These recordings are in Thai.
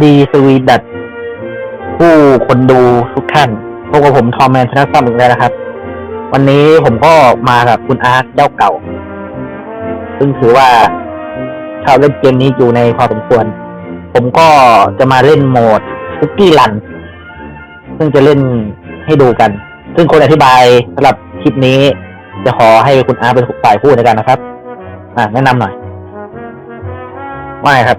ดีสวีดัตผู้คนดูทุกท่านพบกับผมทอมแมนชนะซัมอีกแล้วนะครับ วันนี้ผมก็มากับคุณอาร์ตเจ้าเก่า ซึ่งถือว่าชาวเล่นเกมนี้อยู่ในพอสมควร ผมก็จะมาเล่นโหมดคุกกี้รัน ซึ่งจะเล่นให้ดูกัน ซึ่งคนอธิบายสำหรับคลิปนี้ จะขอให้คุณอาร์ตเป็นฝ่ายพูดในกันนะครับ อ่าแนะนำหน่อยว่าไงครับ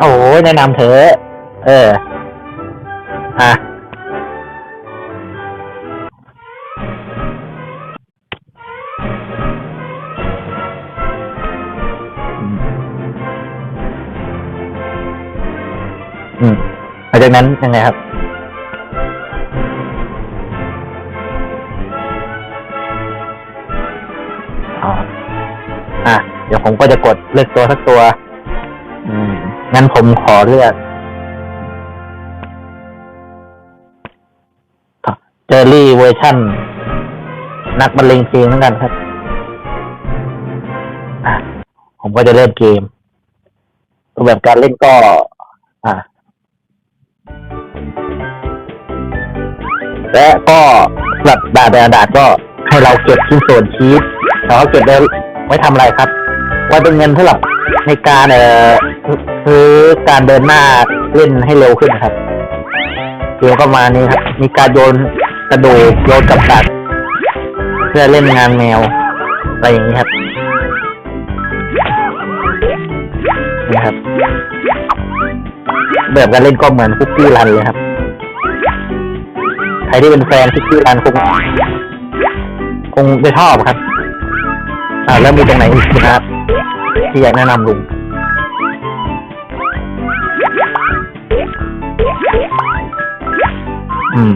โอ้ยแนะนำเถอเออ อะ อืมหลังจากนั้นยังไงครับ อ๋อ อะ เดี๋ยวผมก็จะกดเลือกตัวสักตัว อืม งั้นผมขอเลือกเจอรี่เวอร์ชั่น นักบรรเลงเพลงเหมือนกันครับ ผมก็จะเล่นเกมรูปแบบการเล่นก็ อะและก็สำหรับดาบแต่ละดาบก็ให้เราเก็บชิ้นส่วนชีสเราก็เก็บไว้ไว้ทำอะไรครับไว้เป็นเงินสำหรับในการเอ่อ ซื้อการเดินหน้าเล่นให้เร็วขึ้นครับเกมก็ประมาณนี้ครับ มีการโยนกระโดูกโยนกับดักเพื่อเล่นงานแมว อะไรอย่างนี้ครับนี่ครับ แบบการเล่นก็เหมือนคุกกี้รันเลยครับ ใครที่เป็นแฟนคุกกี้รันคงคงจะชอบครับ อ่าแล้วมีตรงไหนอีกนะครับ ที่อยากแนะนำลุง อืม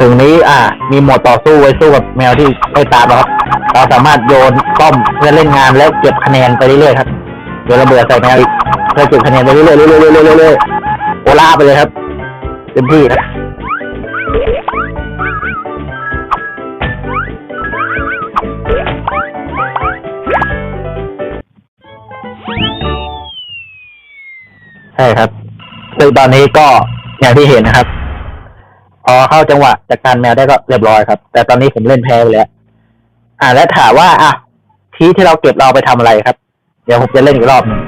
ถึงนี้อ่า มีโหมดต่อสู้ไว้สู้กับแมวที่ไม่ตามครับเราสามารถโยนป้อมเพื่อเล่นงานแล้วเก็บคะแนนไปเรื่อยๆครับโยนระเบิดใส่แมวอีกเพื่อเก็บคะแนนไปเรื่อยๆเรื่อยๆเรื่อยๆเรื่อยๆโอล่าไปเลยครับเต็มที่ครับใช่ครับซึ่งตอนนี้ก็อย่างที่เห็นนะครับ พอเข้าจังหวะจัดการแมวได้ก็เรียบร้อยครับ แต่ตอนนี้ผมเล่นแพ้ไปแล้ว อ่าแล้วถามว่า อะทีที่เราเก็บเราไปทำอะไรครับ เดี๋ยวผมจะเล่นอีกรอบหนึง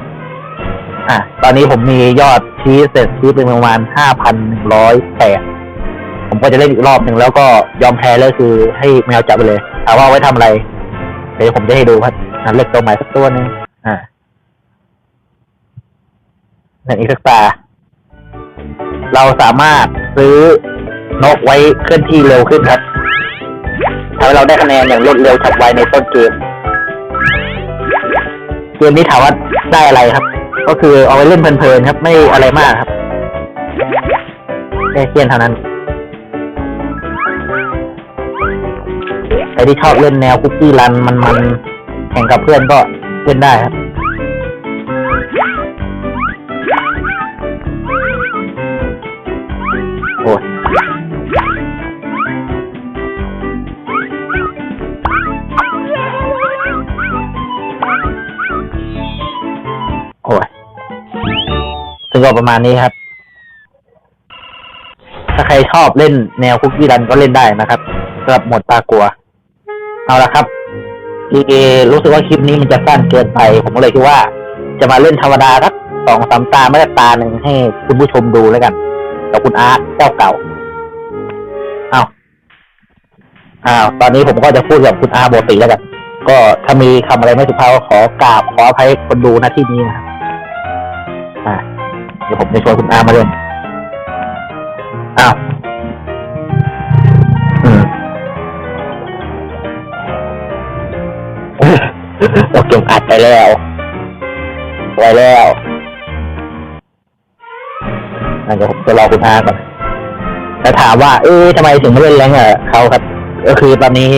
อะ ตอนนี้ผมมียอดทีเสร็จทีเป็นประมาณห้าพันหนึ่งร้อยแปดผมก็จะเล่นอีกรอบหนึ่งแล้วก็ยอมแพ้เลยคือให้แมวจับไปเลยถามว่าไว้ทำอะไร เดี๋ยวผมจะให้ดูครับอะเลือกตัวใหม่สักตัวหนึงอ่าหนึ่งอีกสักตาเราสามารถซื้อ นกไว้เคลื่อนที่เร็วขึ้นครับทำให้เราได้คะแนนอย่างรวดเร็วฉับไวในต้นเกม เกมนี้ถามว่าได้อะไรครับ ก็คือเอาไว้เล่นเพลินๆครับ ไม่อะไรมากครับแค่เคียนเท่านั้นใครที่ชอบเล่นแนวคุกกี้รันมันๆแข่งกับเพื่อนก็เล่นได้ครับ ซึ่งก็ประมาณนี้ครับ ถ้าใครชอบเล่นแนวคุกกี้รันก็เล่นได้นะครับสำหรับหมดตากลัว เอาละครับดีเอรู้สึกว่าคลิปนี้มันจะสั้นเกินไป ผมเลยคิดว่า จะมาเล่นธรรมดาสักสองสามตาไม่ก็ตาหนึ่งให้คุณผู้ชมดูแล้วกันกับคุณอาร์ตเจ้าเก่าเอาอ้าวตอนนี้ผมก็จะพูดกับคุณอาร์โบติแล้วกันก็ถ้ามีคำอะไรไม่สุภาพก็ขอกราบขออภัยคนดูนะที่นี้นะครับอ่า เดี๋ยวผมจะชวนคุณอามาเล่นอ้าวอืมเราเก็บอัดไปแล้วไปแล้วงั้นเดี๋ยวผมจะรอคุณอาก่อนแล้วถามว่า เอ๊ะทำไมถึงไม่เล่นแรงกับเขาครับ ก็คือตอนนี้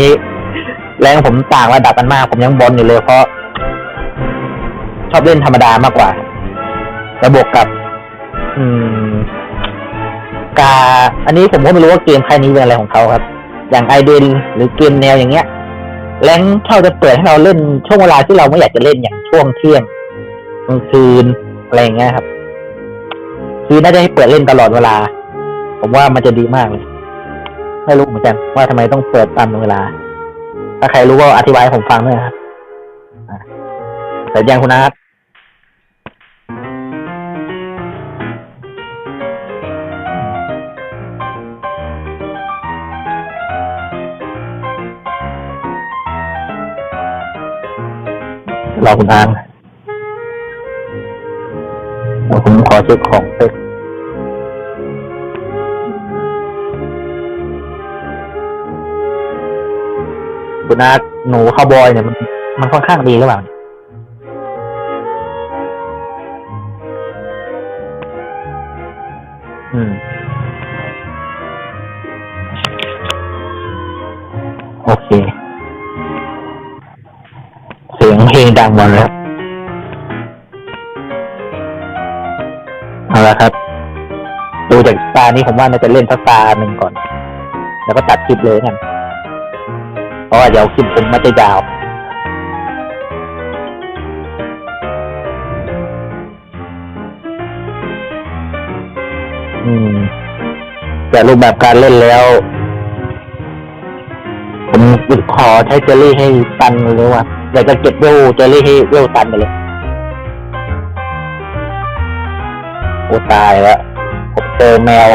แรงผมต่างระดับกันมาก ผมยังบอลอยู่เลยเพราะ ชอบเล่นธรรมดามากกว่า ระบบกับ อืมกาอันนี้ผมก็ไม่รู้ว่าเกมใครนี้เป็นอะไรของเขาครับ อย่างไอเดนหรือเกมแนวอย่างเงี้ย แรงชอบจะเปิดให้เราเล่นช่วงเวลาที่เราไม่อยากจะเล่นอย่างช่วงเที่ยงกลางคืนอะไรอย่างเงี้ยครับ คือน่าจะให้เปิดเล่นตลอดเวลา ผมว่ามันจะดีมากเลยไม่รู้เหมือนกันว่าทำไมต้องเปิดตามเวลา ถ้าใครรู้ก็อธิบายให้ผมฟังด้วยครับแต่ยังคุณนัทร อคุณอางเดี๋ยวผมขอเช็คของเซ็กคุณอาหนูข้าวบอยเนี่ยมันมันค่อนข้างดีหรือเปล่าเนี่ย สียงเพลงดังหมดแล้ว เอาละครับ ดูจากตานี้ผมว่าน่าจะเล่นสักตาหนึ่งก่อน แล้วก็ตัดคลิปเลยกัน เพราะว่าเดี๋ยวคลิปผมมันจะยาวแต่รูปแบบการเล่นแล้ว ผมขอใช้เจลลี่ให้ตันเลยว่า อยากจะเก็บเวลเจลลี่ให้เวลตันไปเลยโอ้ตายแล้วผมเจอแมว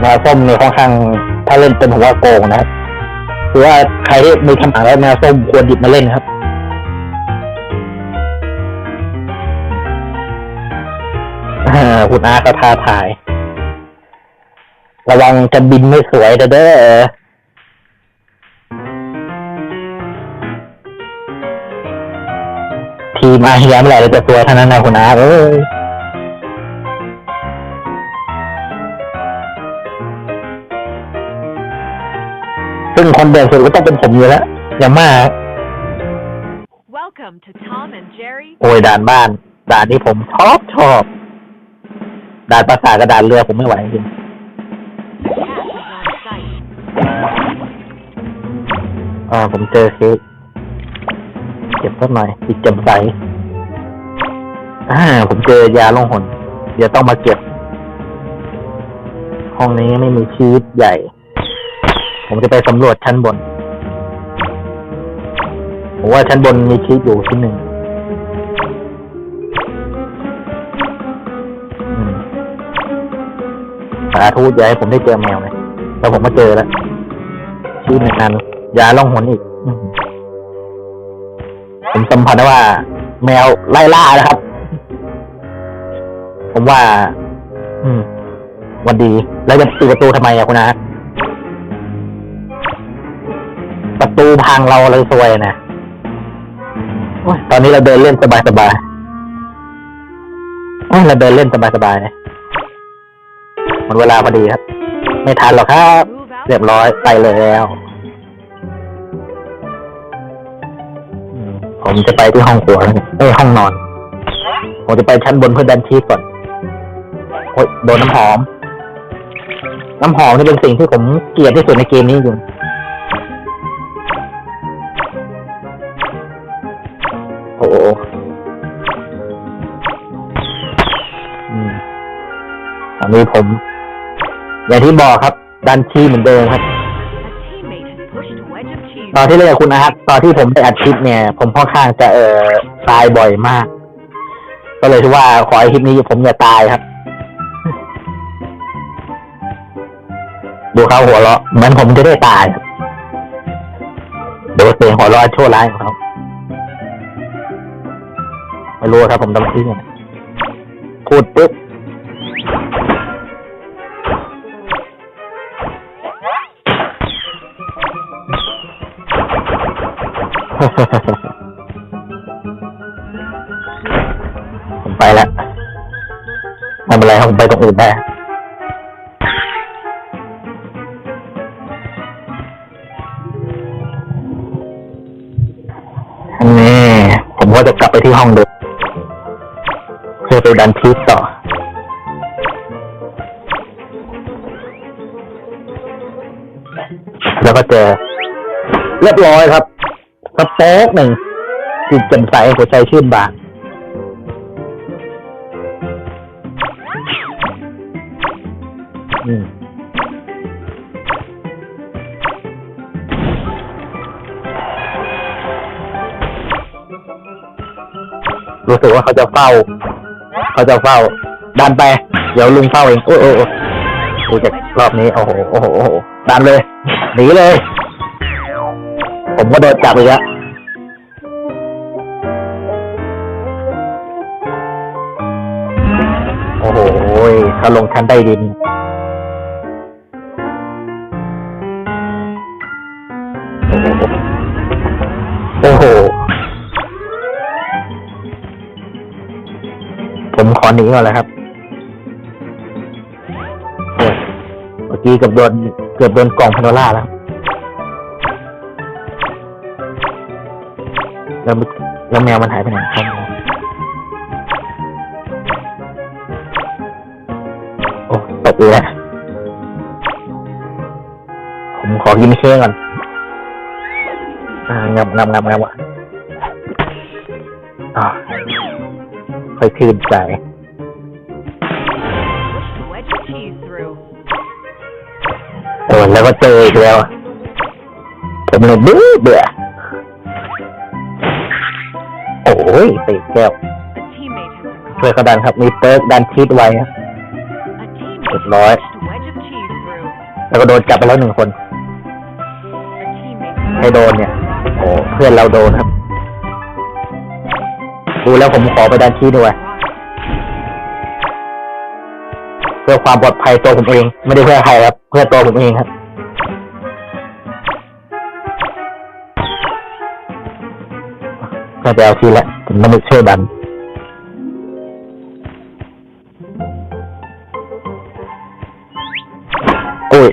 แมวส้มเนี่ยค่อนข้างถ้าเล่นเป็นผมว่าโกงนะครับคือว่าใครที่มีคำถามแล้วแมวส้มควรหยิบมาเล่นครับอ่าคุณอาก็ท้าทาย ระวังจะบินไม่สวยเด้อ มอาเฮียเมื่อไหร่เราจะสวยเท่านั้นนะคุณอาเอ้ยซึ่งคนเด่นสุดก็ต้องเป็นผมอยู่แล้วอย่ามาก Welcome to Tom and Jerry โอ้ยด่านบ้าน ด่านนี้ผมชอบชอบ ด่านปราสาทกับด่านเรือผมไม่ไหวจริง Cat is on site. อ่าผมเจอเค้กเก็บสักหน่อยจิตแจำใสอ่าผมเจอยาล่องหนเดี๋ยวต้องมาเก็บ ห้องนี้ไม่มีชีสใหญ่ ผมจะไปสำรวจชั้นบนผมว่าชั้นบนมีชีสอยู่ที่หนึ่งสาธุอย่าให้ผมได้เจอแมวเลยแต่ผมมาเจอแล้วชีสหนึ่งอันยาล่องหนอีกอ ผมสัมผัสได้ว่า แมวไล่ล่านะครับ ผมว่า อืม วันดี แล้วจะปิดประตูทำไมอะคุณอาประตูพังเราเลยซวยนะอตอนนี้เราเดินเล่นสบายๆโอ้ยเราเดินเล่นสบายๆหมดเวลาพอดีครับ ไม่ทันหรอกครับ เรียบร้อยไปเลยแล้ว ผมจะไปที่ห้องครัวแล้วเนี่ยเอ้ยห้องนอน ผมจะไปชั้นบนเพื่อดันชีสก่อนโอ้ยโดนน้ำหอม น้ำหอมนี่เป็นสิ่งที่ผมเกลียดที่สุดในเกมนี้จริงโอ้โหอืมตอนนี้ผม อย่างที่บอกครับ ดันชีเหมือนเดิมครับ ตอนที่เล่นกับคุณอาร์ตตอนที่ผมไปอัดคลิปเนี่ย ผมค่อนข้างจะเออตายบ่อยมาก ก็เลยคิดว่าขอให้คลิปนี้ผมอย่าตายครับ ดูเขาหัวเราะเหมือนผมจะได้ตายครับดูเสียงหัวเราะชั่วร้ายของเขาไม่รู้ครับผมทำที่เนี่ยพูดปุ๊บ ผมไปตรงอื่นได้อันนี้ผมก็จะกลับไปที่ห้องเดิมเพื่อไปดันพีชต่อแล้วก็เจอเรียบร้อยครับสเต็กหนึ่งจิตแจ่มใสหัวใจชื่นบาน รู้สึกว่าเขาจะเฝ้า เขาจะเฝ้า ดันไป เดี๋ยวลุงเฝ้าเอง โอ้โอ้โอ้ดูจากรอบนี้ โอ้โห โอ้โหดันเลย หนีเลย ผมก็เดินจับอีกแล้วโอ้โห ถ้าลงชั้นใต้ดิน หนีก่อนเลยครับเมื่อกี้เกือบโดนเกือบโดนกล่องพาโนล่าแล้วแล้วแล้วแมวมันหายไปไหนครับโอ้ตกเลยผมขอกินเค้กก่อนอ่างำงำงำงำอะค่อยชื่นใจ ก็เจออีกแล้ว ผมเลยเบื่อเบื่อ โอ้ยตีแก้ว A teammate has been ช่วย caught. เขาดันครับ มีเปิร์กดันชีดไว้ครับ A teammate Good lord. pushed a wedge of cheese through. แล้วก็โดนจับไปแล้วหนึ่งคน A teammate ให้โดนเนี่ย โอ้เพื่อนเราโดนครับ ดูแล้วผมขอไปดันชีดด้วย เพื่อความปลอดภัยตัวผมเอง ไม่ได้เพื่อใครครับ เพื่อตัวผมเองครับ ก็จะเอาทีละผมต้องไปช่วยดันโอ้ย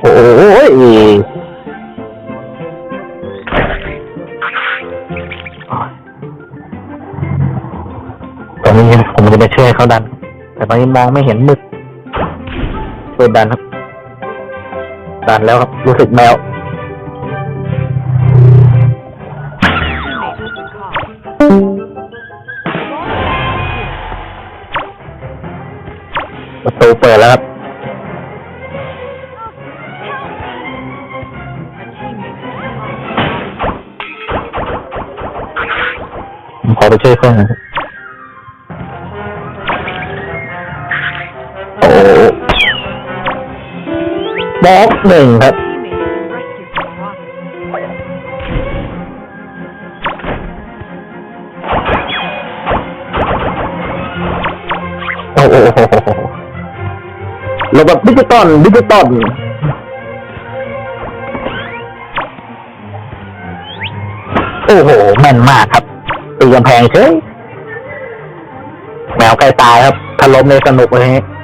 โอ้ยตอนนี้ผมจะไปช่วยเขาดัน แต่ตอนนี้มองไม่เห็นมืดช่วยดันครับ ดันแล้วครับ รู้สึกแมวประตูเปิดแล้วครับขอไปช่วยเพื่อนนะ บอ้บล็อกหนึ่งครับ โอ้โหระบบดิจิตอลดิจิตอลโอ้โหแม่นมากครับตีกำแพงเฉยแมวใกล้ตายครับถ้าล้มในสนุกเลยฮะ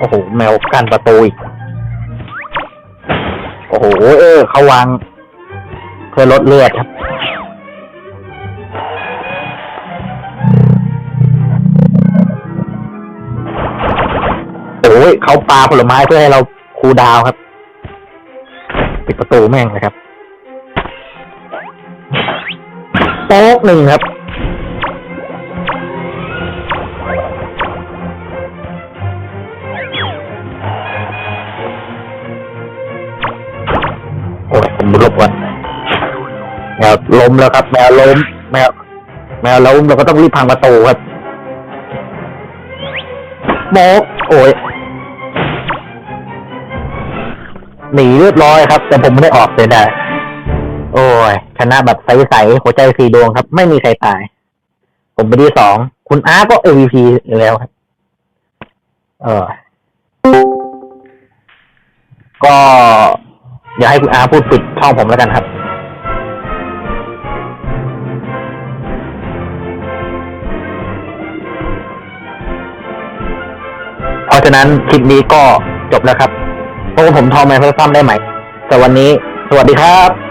โอ้โห แมวกั้นประตูอีก โอ้โห เออ เขาวาง เพื่อลดเลือดครับ โอ้ยเขาปาผลไม้เพื่อให้เราคูดาวครับ ปิดประตูแม่งเลยครับโป๊กหนึ่งครับ หลบก่อนแมวล้มแล้วครับ แมวล้ม แมว แมวล้มเราก็ต้องรีบพังประตูครับโป๊กโอ้ยหนีเรียบร้อยครับ แต่ผมไม่ได้ออกเลยได้โอ้ยชนะแบบใสๆหัวใจสีดวงครับ ไม่มีใครตาย ผมไปนที่สอง คุณอาร์ก็ MVP อยู่แล้วครับ เออ ก็ อย่าให้คุณอาพูดปิดช่องผมแล้วกันครับ เพราะฉะนั้นคลิปนี้ก็จบแล้วครับพบกับผมทอมแมนเพื่อซ่อมได้ไหมแต่วันนี้ สวัสดีครับ